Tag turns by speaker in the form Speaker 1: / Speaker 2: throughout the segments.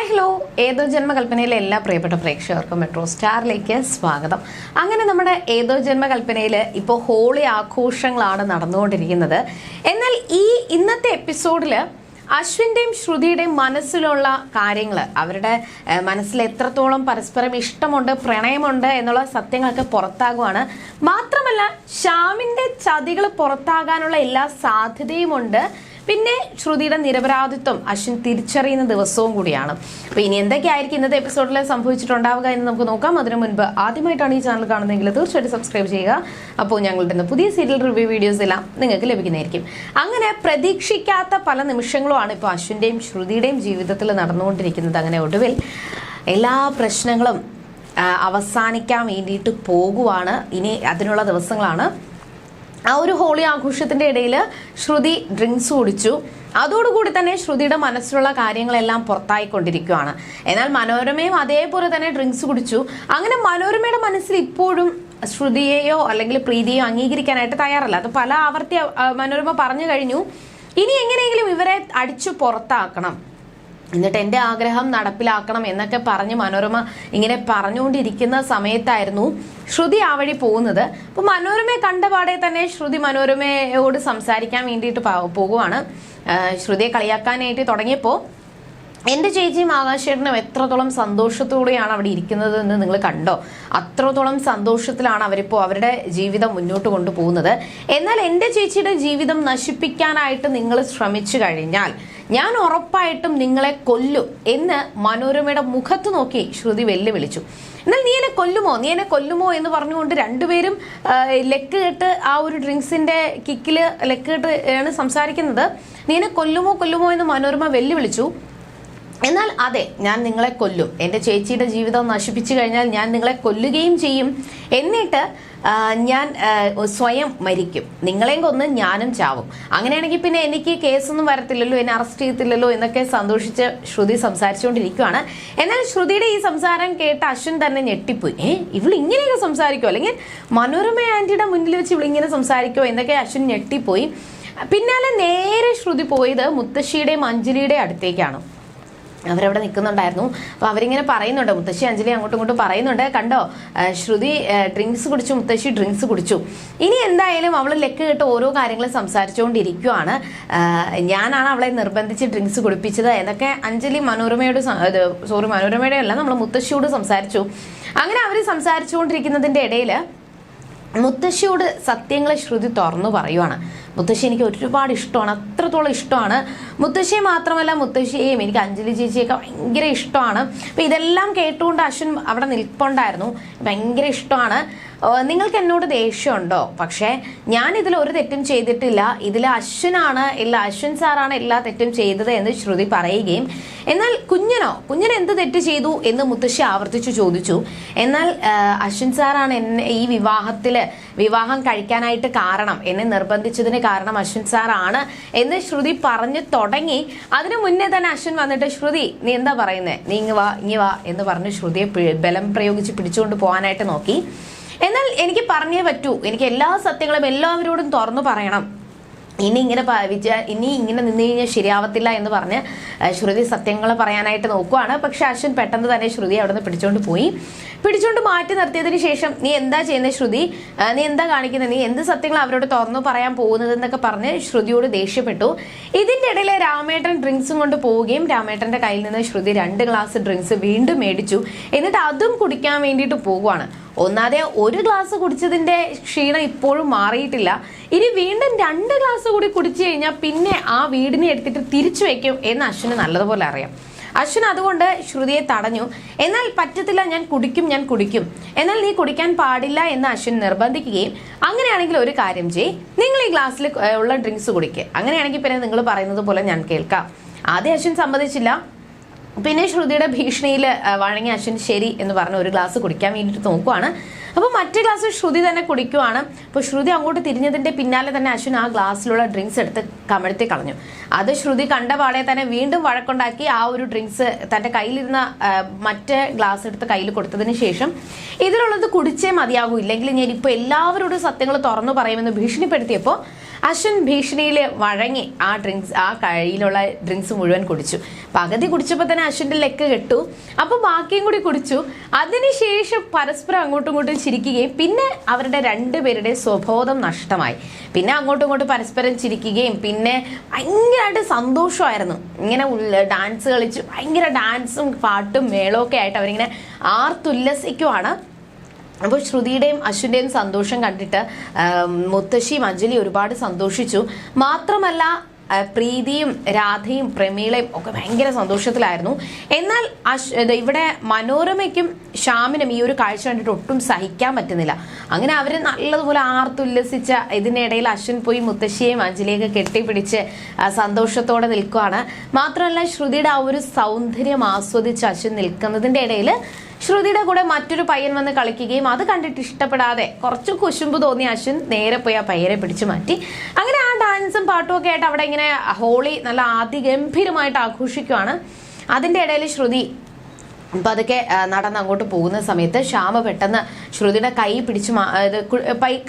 Speaker 1: Hi hello. ഏതോ ജന്മകൽപ്പനയിലെ എല്ലാ പ്രിയപ്പെട്ട പ്രേക്ഷകർക്കും മെട്രോ സ്റ്റാറിലേക്ക് സ്വാഗതം. അങ്ങനെ നമ്മുടെ ഏതോ ജന്മകൽപ്പനയിൽ ഇപ്പോൾ ഹോളി ആഘോഷങ്ങളാണ് നടന്നുകൊണ്ടിരിക്കുന്നത്. എന്നാൽ ഈ ഇന്നത്തെ എപ്പിസോഡിൽ അശ്വിന്റെയും ശ്രുതിയുടെയും മനസ്സിലുള്ള കാര്യങ്ങൾ അവരുടെ മനസ്സിൽ എത്രത്തോളം പരസ്പരം ഇഷ്ടമുണ്ട് പ്രണയമുണ്ട് എന്നുള്ള സത്യങ്ങളൊക്കെ പുറത്താകുവാണ്. മാത്രമല്ല ശ്യാമിന്റെ ചതികൾ പുറത്താകാനുള്ള എല്ലാ സാധ്യതയുമുണ്ട്. പിന്നെ ശ്രുതിയുടെ നിരപരാധിത്വം അശ്വിൻ തിരിച്ചറിയുന്ന ദിവസവും കൂടിയാണ്. അപ്പൊ ഇനി എന്തൊക്കെയായിരിക്കും ഇന്നത്തെ എപ്പിസോഡിൽ സംഭവിച്ചിട്ടുണ്ടാവുക എന്ന് നമുക്ക് നോക്കാം. അതിനു മുൻപ് ആദ്യമായിട്ടാണ് ഈ ചാനൽ കാണുന്നതെങ്കിൽ തീർച്ചയായിട്ടും സബ്സ്ക്രൈബ് ചെയ്യുക. അപ്പോൾ ഞങ്ങളുടെ പുതിയ സീരിയൽ റിവ്യൂ വീഡിയോസ് എല്ലാം നിങ്ങൾക്ക് ലഭിക്കുന്നതായിരിക്കും. അങ്ങനെ പ്രതീക്ഷിക്കാത്ത പല നിമിഷങ്ങളുമാണ് ഇപ്പോൾ അശ്വിന്റെയും ശ്രുതിയുടെയും ജീവിതത്തിൽ നടന്നുകൊണ്ടിരിക്കുന്നത്. അങ്ങനെ ഒടുവിൽ എല്ലാ പ്രശ്നങ്ങളും അവസാനിക്കാൻ വേണ്ടിയിട്ട് പോകുവാണ്. ഇനി അതിനുള്ള ദിവസങ്ങളാണ്. ആ ഒരു ഹോളി ആഘോഷത്തിന്റെ ഇടയിൽ ശ്രുതി ഡ്രിങ്ക്സ് കുടിച്ചു. അതോടുകൂടി തന്നെ ശ്രുതിയുടെ മനസ്സിലുള്ള കാര്യങ്ങളെല്ലാം പുറത്തായിക്കൊണ്ടിരിക്കുകയാണ് എന്നാൽ മനോരമയും അതേപോലെ തന്നെ ഡ്രിങ്ക്സ് കുടിച്ചു. അങ്ങനെ മനോരമയുടെ മനസ്സിൽ ഇപ്പോഴും ശ്രുതിയെയോ അല്ലെങ്കിൽ പ്രീതിയെയോ അംഗീകരിക്കാനായിട്ട് തയ്യാറല്ല. അത് പല ആവർത്തി മനോരമ പറഞ്ഞു കഴിഞ്ഞു. ഇനി എങ്ങനെയെങ്കിലും ഇവരെ അടിച്ചു പുറത്താക്കണം. എന്നിട്ട് എന്റെ ആഗ്രഹം നടപ്പിലാക്കണം എന്നൊക്കെ പറഞ്ഞ് മനോരമ ഇങ്ങനെ പറഞ്ഞുകൊണ്ടിരിക്കുന്ന സമയത്തായിരുന്നു ശ്രുതി ആ വഴി പോകുന്നത്. അപ്പോൾ മനോരമയെ കണ്ടപാടെ തന്നെ ശ്രുതി മനോരമയോട് സംസാരിക്കാൻ വേണ്ടിയിട്ട് പോവുകയാണ് ശ്രുതിയെ കളിയാക്കാനായിട്ട് തുടങ്ങിയപ്പോൾ എന്റെ ചേച്ചിയും ആകാശേട്ടനും എത്രത്തോളം സന്തോഷത്തോടെയാണ് അവിടെ ഇരിക്കുന്നത് എന്ന് നിങ്ങൾ കണ്ടോ? അത്രത്തോളം സന്തോഷത്തിലാണ് അവരിപ്പോൾ അവരുടെ ജീവിതം മുന്നോട്ട് കൊണ്ടുപോകുന്നത്. എന്നാൽ എന്റെ ചേച്ചിയുടെ ജീവിതം നശിപ്പിക്കാനായിട്ട് നിങ്ങൾ ശ്രമിച്ചു കഴിഞ്ഞാൽ ഞാൻ ഉറപ്പായിട്ടും നിങ്ങളെ കൊല്ലും എന്ന് മനോരമയുടെ മുഖത്ത് നോക്കി ശ്രുതി വെല്ലുവിളിച്ചു. എന്നാൽ നീ എന്നെ കൊല്ലുമോ? നീ എന്നെ കൊല്ലുമോ എന്ന് പറഞ്ഞുകൊണ്ട് രണ്ടുപേരും ലെക്ക് കെട്ട് ആ ഒരു ഡ്രിങ്ക്സിന്റെ കിക്കിൽ ലെക്ക് കെട്ട് ആണ് സംസാരിക്കുന്നത്. നീ എന്നെ കൊല്ലുമോ? കൊല്ലുമോ എന്ന് മനോരമ വെല്ലുവിളിച്ചു. എന്നാൽ അതെ ഞാൻ നിങ്ങളെ കൊല്ലും. എന്റെ ചേച്ചിയുടെ ജീവിതം നശിപ്പിച്ചു കഴിഞ്ഞാൽ ഞാൻ നിങ്ങളെ കൊല്ലുകയും ചെയ്യും. എന്നിട്ട് ഞാൻ സ്വയം മരിക്കും. നിങ്ങളെയും കൊന്ന് ഞാനും ചാവും. അങ്ങനെയാണെങ്കിൽ പിന്നെ എനിക്ക് കേസൊന്നും വരത്തില്ലല്ലോ എന്നെ അറസ്റ്റ് ചെയ്യത്തില്ലല്ലോ എന്നൊക്കെ സന്തോഷിച്ച് ശ്രുതി സംസാരിച്ചുകൊണ്ടിരിക്കുകയാണ് എന്നാൽ ശ്രുതിയുടെ ഈ സംസാരം കേട്ട് അശ്വിൻ തന്നെ ഞെട്ടിപ്പോയി. ഏ ഇവൾ ഇങ്ങനെയൊക്കെ സംസാരിക്കുമോ അല്ലെങ്കിൽ മനോരമ ആന്റിയുടെ മുന്നിൽ വെച്ച് ഇവളിങ്ങനെ സംസാരിക്കുമോ എന്നൊക്കെ അശ്വിൻ ഞെട്ടിപ്പോയി. പിന്നാലെ നേരെ ശ്രുതി പോയത് മുത്തശ്ശിയുടെയും അഞ്ജലിയുടെയും അടുത്തേക്കാണ്. അവരവിടെ നിൽക്കുന്നുണ്ടായിരുന്നു. അപ്പൊ അവരിങ്ങനെ പറയുന്നുണ്ട്. മുത്തശ്ശി അഞ്ജലി അങ്ങോട്ടും ഇങ്ങോട്ടും പറയുന്നുണ്ട്. കണ്ടോ? ശ്രുതി ഡ്രിങ്ക്സ് കുടിച്ചു മുത്തശ്ശി ഡ്രിങ്ക്സ് കുടിച്ചു. ഇനി എന്തായാലും അവൾ ലെക്ക് കേട്ട് ഓരോ കാര്യങ്ങളും സംസാരിച്ചുകൊണ്ടിരിക്കുവാണ് ഞാനാണ് അവളെ നിർബന്ധിച്ച് ഡ്രിങ്ക്സ് കുടിപ്പിച്ചത് എന്നൊക്കെ അഞ്ജലി മനോരമയോട് സോറി മനോരമയുടെ അല്ല നമ്മൾ മുത്തശ്ശിയോട് സംസാരിച്ചു. അങ്ങനെ അവർ സംസാരിച്ചുകൊണ്ടിരിക്കുന്നതിന്റെ ഇടയിൽ മുത്തശ്ശിയോട് സത്യങ്ങളെ ശ്രുതി തുറന്നു പറയുവാണ്. മുത്തശ്ശി എനിക്ക് ഒരുപാട് ഇഷ്ടമാണ്. അത്രത്തോളം ഇഷ്ടമാണ്. മുത്തശ്ശിയെ മാത്രമല്ല മുത്തശ്ശിയെയും എനിക്ക് അഞ്ജലി ചേച്ചിയൊക്കെ ഭയങ്കര ഇഷ്ടമാണ്. അപ്പം ഇതെല്ലാം കേട്ടുകൊണ്ട് അശ്വിൻ അവിടെ നിൽപ്പുണ്ടായിരുന്നു. ഭയങ്കര ഇഷ്ടമാണ്. നിങ്ങൾക്ക് എന്നോട് ദേഷ്യമുണ്ടോ? പക്ഷേ ഞാൻ ഇതിൽ ഒരു തെറ്റും ചെയ്തിട്ടില്ല. ഇതിൽ അശ്വിനാണ് ഇല്ല അശ്വിൻ സാറാണ് എല്ലാ തെറ്റും ചെയ്തത് എന്ന് ശ്രുതി പറയുകയും എന്നാൽ കുഞ്ഞനോ കുഞ്ഞൻ എന്ത് തെറ്റ് ചെയ്തു എന്ന് മുത്തശ്ശി ആവർത്തിച്ചു ചോദിച്ചു. എന്നാൽ അശ്വിൻ സാറാണ് എന്നെ ഈ വിവാഹത്തിൽ വിവാഹം കഴിക്കാനായിട്ട് കാരണം എന്നെ നിർബന്ധിച്ചതിന് കാരണം അശ്വിൻ സാറാണ് എന്ന് ശ്രുതി പറഞ്ഞു തുടങ്ങി. അതിനു മുന്നേ തന്നെ അശ്വിൻ വന്നിട്ട് ശ്രുതി നീ എന്താ പറയുന്നത് നീ ഇങ്ങ് വാ ഇങ്ങ് വാ എന്ന് പറഞ്ഞ് ശ്രുതിയെ ബലം പ്രയോഗിച്ച് പിടിച്ചുകൊണ്ട് പോകാനായിട്ട് നോക്കി. എന്നാൽ എനിക്ക് പറഞ്ഞേ പറ്റൂ. എനിക്ക് എല്ലാ സത്യങ്ങളും എല്ലാവരോടും തുറന്നു പറയണം. ഇനി ഇങ്ങനെ വിചാ ഇനി ഇങ്ങനെ നിന്ന് കഴിഞ്ഞാൽ ശരിയാവത്തില്ല എന്ന് പറഞ്ഞ് ശ്രുതി സത്യങ്ങൾ പറയാനായിട്ട് നോക്കുവാണ്. പക്ഷെ അശ്വിൻ പെട്ടെന്ന് തന്നെ ശ്രുതി അവിടെ നിന്ന് പിടിച്ചോണ്ട് പോയി. പിടിച്ചോണ്ട് മാറ്റി നിർത്തിയതിന് ശേഷം നീ എന്താ ചെയ്യുന്നത് ശ്രുതി? നീ എന്താ കാണിക്കുന്നത് നീ എന്ത് സത്യങ്ങൾ അവരോട് തുറന്നു പറയാൻ പോകുന്നത്? എന്നൊക്കെ പറഞ്ഞ് ശ്രുതിയോട് ദേഷ്യപ്പെട്ടു. ഇതിന്റെ ഇടയിൽ രാമേട്ടൻ ഡ്രിങ്ക്സും കൊണ്ട് പോവുകയും രാമേട്ടന്റെ കയ്യിൽ നിന്ന് ശ്രുതി രണ്ട് ഗ്ലാസ് ഡ്രിങ്ക്സ് വീണ്ടും മേടിച്ചു. എന്നിട്ട് അതും കുടിക്കാൻ വേണ്ടിയിട്ട് പോകുവാണ് ഒന്നാതെ ഒരു ഗ്ലാസ് കുടിച്ചതിന്റെ ക്ഷീണം ഇപ്പോഴും മാറിയിട്ടില്ല. ഇനി വീണ്ടും രണ്ട് ഗ്ലാസ് കൂടി കുടിച്ചു കഴിഞ്ഞാൽ പിന്നെ ആ വീടിനെ എടുത്തിട്ട് തിരിച്ചു വെക്കും എന്ന് അശ്വിന് നല്ലതുപോലെ അറിയാം. അശ്വിൻ അതുകൊണ്ട് ശ്രുതിയെ തടഞ്ഞു. എന്നാൽ പറ്റത്തില്ല ഞാൻ കുടിക്കും ഞാൻ കുടിക്കും. എന്നാൽ നീ കുടിക്കാൻ പാടില്ല എന്ന് അശ്വിൻ നിർബന്ധിക്കുകയും അങ്ങനെയാണെങ്കിൽ ഒരു കാര്യം ചെയ് നിങ്ങൾ ഈ ഗ്ലാസ്സിൽ ഉള്ള ഡ്രിങ്ക്സ് കുടിക്കുക അങ്ങനെയാണെങ്കിൽ പിന്നെ നിങ്ങൾ പറയുന്നത് പോലെ ഞാൻ കേൾക്കാം. ആദ്യം അശ്വിൻ സമ്മതിച്ചില്ല. പിന്നെ ശ്രുതിയുടെ ഭീഷണിയിൽ വഴങ്ങി അശ്വിൻ ശരി എന്ന് പറഞ്ഞ് ഒരു ഗ്ലാസ് കുടിക്കാൻ വേണ്ടിയിട്ട് നോക്കുവാണ്. അപ്പോൾ മറ്റേ ഗ്ലാസ് ശ്രുതി തന്നെ കുടിക്കുവാണ്. അപ്പോൾ ശ്രുതി അങ്ങോട്ട് തിരിഞ്ഞതിന്റെ പിന്നാലെ തന്നെ അശ്വിൻ ആ ഗ്ലാസ്സിലുള്ള ഡ്രിങ്ക്സ് എടുത്ത് കമഴ്ത്തി കളഞ്ഞു. അത് ശ്രുതി കണ്ട പാടെ തന്നെ വീണ്ടും വഴക്കുണ്ടാക്കി ആ ഒരു ഡ്രിങ്ക്സ് തന്റെ കയ്യിലിരുന്ന മറ്റേ ഗ്ലാസ് എടുത്ത് കയ്യിൽ കൊടുത്തതിന് ശേഷം ഇതിലുള്ളത് കുടിച്ചേ മതിയാകൂ. ഇല്ലെങ്കിൽ ഞാൻ ഇപ്പോൾ എല്ലാവരോടും സത്യങ്ങൾ തുറന്നു പറയുമെന്ന് ഭീഷണിപ്പെടുത്തിയപ്പോൾ അശ്വിൻ ഭീഷണിയിൽ വഴങ്ങി ആ ഡ്രിങ്ക്സ് ആ കഴിയിലുള്ള ഡ്രിങ്ക്സ് മുഴുവൻ കുടിച്ചു. പകുതി കുടിച്ചപ്പോൾ തന്നെ അശ്വിന്റെ ലെക്ക് കെട്ടു. അപ്പോൾ ബാക്കിയും കൂടി കുടിച്ചു. അതിനുശേഷം പരസ്പരം അങ്ങോട്ടും ഇങ്ങോട്ടും ചിരിക്കുകയും പിന്നെ അവരുടെ രണ്ടുപേരുടെ സ്വബോധം നഷ്ടമായി. പിന്നെ അങ്ങോട്ടും ഇങ്ങോട്ടും പരസ്പരം ചിരിക്കുകയും പിന്നെ ഭയങ്കരമായിട്ട് സന്തോഷമായിരുന്നു. ഇങ്ങനെ ഡാൻസ് കളിച്ച് ഭയങ്കര ഡാൻസും പാട്ടും മേളവും ഒക്കെ ആയിട്ട് അവരിങ്ങനെ ആർത്തുല്ലസിക്കുവാണ്. അപ്പോൾ ശ്രുതിയുടെയും അശ്വിന്റെയും സന്തോഷം കണ്ടിട്ട് മുത്തശ്ശിയും അഞ്ജലി ഒരുപാട് സന്തോഷിച്ചു. മാത്രമല്ല പ്രീതിയും രാധയും പ്രമീളയും ഒക്കെ ഭയങ്കര സന്തോഷത്തിലായിരുന്നു. എന്നാൽ ഇവിടെ മനോരമയ്ക്കും ശ്യാമിനും ഈ ഒരു കാഴ്ച കണ്ടിട്ട് ഒട്ടും സഹിക്കാൻ പറ്റുന്നില്ല. അങ്ങനെ അവർ നല്ലതുപോലെ ആർത്തുല്ലസിച്ച ഇതിനിടയിൽ അശ്വിൻ പോയി മുത്തശ്ശിയെയും അഞ്ജലിയൊക്കെ കെട്ടിപ്പിടിച്ച് സന്തോഷത്തോടെ നിൽക്കുകയാണ് മാത്രമല്ല ശ്രുതിയുടെ ആ ഒരു സൗന്ദര്യം ആസ്വദിച്ച് അശ്വിൻ നിൽക്കുന്നതിന്റെ ഇടയിൽ ശ്രുതിയുടെ കൂടെ മറ്റൊരു പയ്യൻ വന്ന് കളിക്കുകയും അത് കണ്ടിട്ട് ഇഷ്ടപ്പെടാതെ കുറച്ച് കുശുമ്പ് തോന്നി അശ്വിൻ നേരെ പോയി ആ പയ്യനെ പിടിച്ചു മാറ്റി. അങ്ങനെ ആ ഡാൻസും പാട്ടും ഒക്കെ ആയിട്ട് അവിടെ ഇങ്ങനെ ഹോളി നല്ല അതിഗംഭീരമായിട്ട് ആഘോഷിക്കുവാണ്. അതിന്റെ ഇടയിൽ ശ്രുതി അപ്പൊ അതൊക്കെ നടന്ന് അങ്ങോട്ട് പോകുന്ന സമയത്ത് ശ്യാമ പെട്ടെന്ന് ശ്രുതിയുടെ കൈ പിടിച്ച്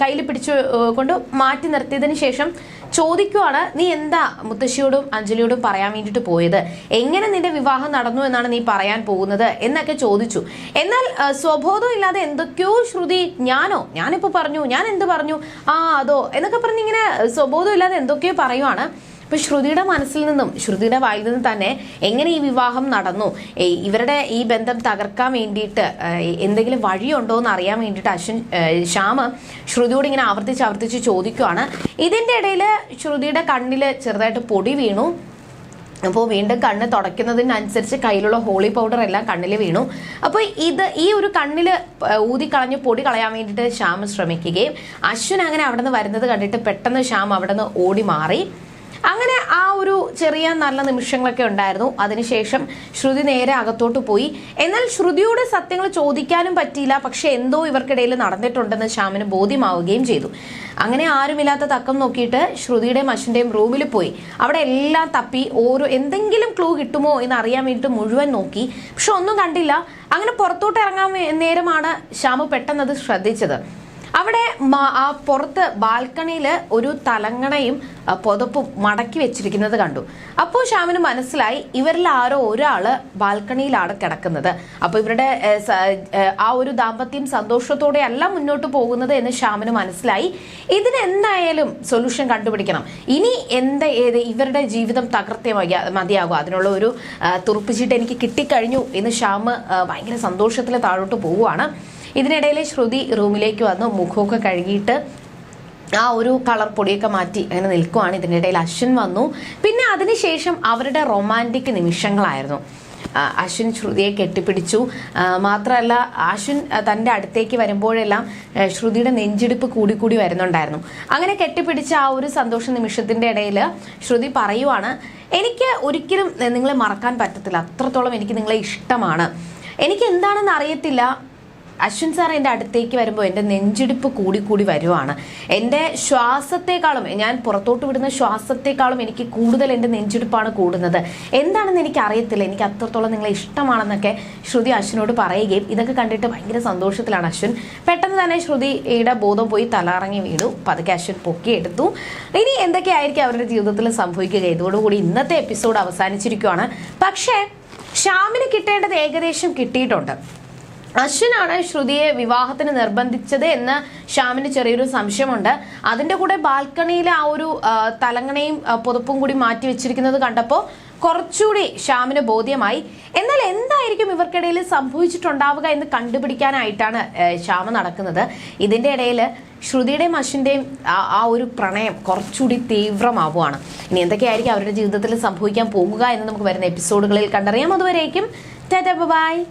Speaker 1: കയ്യിൽ പിടിച്ചു കൊണ്ട് മാറ്റി നിർത്തിയതിന് ശേഷം ചോദിക്കുവാണ് നീ എന്താ മുത്തശ്ശിയോടും അഞ്ജലിയോടും പറയാൻ വേണ്ടിയിട്ട് പോയത്? എങ്ങനെ നിന്റെ വിവാഹം നടന്നു എന്നാണ് നീ പറയാൻ പോകുന്നത്? എന്നൊക്കെ ചോദിച്ചു. എന്നാൽ സ്വബോധം ഇല്ലാതെ എന്തൊക്കെയോ ശ്രുതി ഞാനോ? ഞാനിപ്പോ പറഞ്ഞു. ഞാൻ എന്ത് പറഞ്ഞു? ആ അതോ? എന്നൊക്കെ പറഞ്ഞ് ഇങ്ങനെ സ്വബോധം ഇല്ലാതെ എന്തൊക്കെയോ പറയുവാണ്. ഇപ്പൊ ശ്രുതിയുടെ മനസ്സിൽ നിന്നും ശ്രുതിയുടെ വായിൽ നിന്നും തന്നെ എങ്ങനെ ഈ വിവാഹം നടന്നു? ഇവരുടെ ഈ ബന്ധം തകർക്കാൻ വേണ്ടിയിട്ട് എന്തെങ്കിലും വഴിയുണ്ടോ എന്ന് അറിയാൻ വേണ്ടിയിട്ട് അശ്വിൻ ശ്യാമ് ശ്രുതിയോട് ഇങ്ങനെ ആവർത്തിച്ച് ആവർത്തിച്ച് ചോദിക്കുവാണ്. ഇതിന്റെ ഇടയിൽ ശ്രുതിയുടെ കണ്ണിൽ ചെറുതായിട്ട് പൊടി വീണു. അപ്പോൾ വീണ്ടും കണ്ണ് തുടയ്ക്കുന്നതിനനുസരിച്ച് കയ്യിലുള്ള ഹോളി പൗഡർ എല്ലാം കണ്ണിൽ വീണു. അപ്പോൾ ഇത് ഈ ഒരു കണ്ണിൽ ഊതിക്കളഞ്ഞ് പൊടി കളയാൻ വേണ്ടിയിട്ട് ശ്യാം ശ്രമിക്കുകയും അശ്വിൻ അങ്ങനെ അവിടെ നിന്ന് വരുന്നത് കണ്ടിട്ട് പെട്ടെന്ന് ശ്യാം അവിടെ നിന്ന് ഓടി മാറി. അങ്ങനെ ആ ഒരു ചെറിയ നല്ല നിമിഷങ്ങളൊക്കെ ഉണ്ടായിരുന്നു. അതിനുശേഷം ശ്രുതി നേരെ അകത്തോട്ട് പോയി. എന്നാൽ ശ്രുതിയുടെ സത്യങ്ങൾ ചോദിക്കാനും പറ്റിയില്ല. പക്ഷെ എന്തോ ഇവർക്കിടയിൽ നടന്നിട്ടുണ്ടെന്ന് ശ്യാമിന് ബോധ്യമാവുകയും ചെയ്തു. അങ്ങനെ ആരുമില്ലാത്ത തക്കം നോക്കിയിട്ട് ശ്രുതിയുടെയും അശ്വിന്റെയും റൂമിൽ പോയി. അവിടെ എല്ലാം തപ്പി ഓരോ എന്തെങ്കിലും ക്ലൂ കിട്ടുമോ എന്ന് അറിയാൻ വേണ്ടിയിട്ട് മുഴുവൻ നോക്കി. പക്ഷെ ഒന്നും കണ്ടില്ല. അങ്ങനെ പുറത്തോട്ട് ഇറങ്ങാൻ നേരമാണ് ശ്യാമു പെട്ടെന്ന് അത് ശ്രദ്ധിച്ചത്. അവിടെ ആ പുറത്ത് ബാൽക്കണിയിൽ ഒരു തലങ്ങണയും പുതപ്പും മടക്കി വെച്ചിരിക്കുന്നത് കണ്ടു. അപ്പോൾ ശ്യാമിന് മനസ്സിലായി ഇവരിൽ ആരോ ഒരാൾ ബാൽക്കണിയിലാണ് കിടക്കുന്നത്. അപ്പോൾ ഇവരുടെ ആ ഒരു ദാമ്പത്യം സന്തോഷത്തോടെ അല്ല മുന്നോട്ട് പോകുന്നത് എന്ന് ശ്യാമിന് മനസ്സിലായി. ഇതിന് എന്തായാലും സൊല്യൂഷൻ കണ്ടുപിടിക്കണം. ഇനി എന്താ ഏത് ഇവരുടെ ജീവിതം തകർത്തേ മതിയാ- മതിയാകും. അതിനുള്ള ഒരു തുറപ്പിച്ചിട്ട് എനിക്ക് കിട്ടിക്കഴിഞ്ഞു എന്ന് ശ്യാമ് ആ, ഭയങ്കര സന്തോഷത്തിൽ താഴോട്ട് പോവുകയാണ് ഇതിനിടയിൽ ശ്രുതി റൂമിലേക്ക് വന്ന് മുഖമൊക്കെ കഴുകിയിട്ട് ആ ഒരു കളർ പൊടിയൊക്കെ മാറ്റി അങ്ങനെ നിൽക്കുവാണ്. ഇതിനിടയിൽ അശ്വിൻ വന്നു. പിന്നെ അതിനുശേഷം അവരുടെ റൊമാന്റിക് നിമിഷങ്ങളായിരുന്നു. അശ്വിൻ ശ്രുതിയെ കെട്ടിപ്പിടിച്ചു. മാത്രമല്ല അശ്വിൻ തന്റെ അടുത്തേക്ക് വരുമ്പോഴെല്ലാം ശ്രുതിയുടെ നെഞ്ചിടിപ്പ് കൂടിക്കൂടി വരുന്നുണ്ടായിരുന്നു. അങ്ങനെ കെട്ടിപ്പിടിച്ച ആ ഒരു സന്തോഷ നിമിഷത്തിന്റെ ഇടയിൽ ശ്രുതി പറയുവാണ് എനിക്ക് ഒരിക്കലും നിങ്ങളെ മറക്കാൻ പറ്റത്തില്ല. അത്രത്തോളം എനിക്ക് നിങ്ങളെ ഇഷ്ടമാണ്. എനിക്ക് എന്താണെന്ന് അറിയത്തില്ല. അശ്വിൻ സാർ എന്റെ അടുത്തേക്ക് വരുമ്പോൾ എന്റെ നെഞ്ചിടിപ്പ് കൂടി കൂടി വരുവാണ്. എന്റെ ശ്വാസത്തെക്കാളും ഞാൻ പുറത്തോട്ട് വിടുന്ന ശ്വാസത്തെക്കാളും എനിക്ക് കൂടുതൽ എന്റെ നെഞ്ചിടിപ്പാണ് കൂടുന്നത്. എന്താണെന്ന് എനിക്ക് അറിയത്തില്ല. എനിക്ക് അത്രത്തോളം നിങ്ങളെ ഇഷ്ടമാണെന്നൊക്കെ ശ്രുതി അശ്വിനോട് പറയുകയും ഇതൊക്കെ കണ്ടിട്ട് ഭയങ്കര സന്തോഷത്തിലാണ് അശ്വിൻ. പെട്ടെന്ന് തന്നെ ശ്രുതിയുടെ ബോധം പോയി തലറങ്ങി വീണു. പതുക്കെ അശ്വിൻ പൊക്കിയെടുത്തു ഇനി എന്തൊക്കെയായിരിക്കും അവരുടെ ജീവിതത്തിൽ സംഭവിക്കുക ഇതോടുകൂടി ഇന്നത്തെ എപ്പിസോഡ് അവസാനിച്ചിരിക്കുകയാണ് പക്ഷേ ശ്യാമിന് കിട്ടേണ്ടത് ഏകദേശം കിട്ടിയിട്ടുണ്ട്. അശ്വിനാണ് ശ്രുതിയെ വിവാഹത്തിന് നിർബന്ധിച്ചത് എന്ന് ശ്യാമിന് ചെറിയൊരു സംശയമുണ്ട്. അതിന്റെ കൂടെ ബാൽക്കണിയിലെ ആ ഒരു തലങ്ങണയും പുതുപ്പും കൂടി മാറ്റി വെച്ചിരിക്കുന്നത് കണ്ടപ്പോൾ കുറച്ചുകൂടി ശ്യാമിന് ബോധ്യമായി. എന്നാൽ എന്തായിരിക്കും ഇവർക്കിടയിൽ സംഭവിച്ചിട്ടുണ്ടാവുക എന്ന് കണ്ടുപിടിക്കാനായിട്ടാണ് ശ്യാമ നടക്കുന്നത്. ഇതിന്റെ ഇടയിൽ ശ്രുതിയുടെയും അശ്വിന്റെയും ആ- ആ ഒരു പ്രണയം കുറച്ചുകൂടി തീവ്രമാവുകയാണ്. ഇനി എന്തൊക്കെയായിരിക്കും അവരുടെ ജീവിതത്തിൽ സംഭവിക്കാൻ പോകുക എന്ന് നമുക്ക് വരുന്ന എപ്പിസോഡുകളിൽ കണ്ടറിയാം. അതുവരേക്കും ബൈ.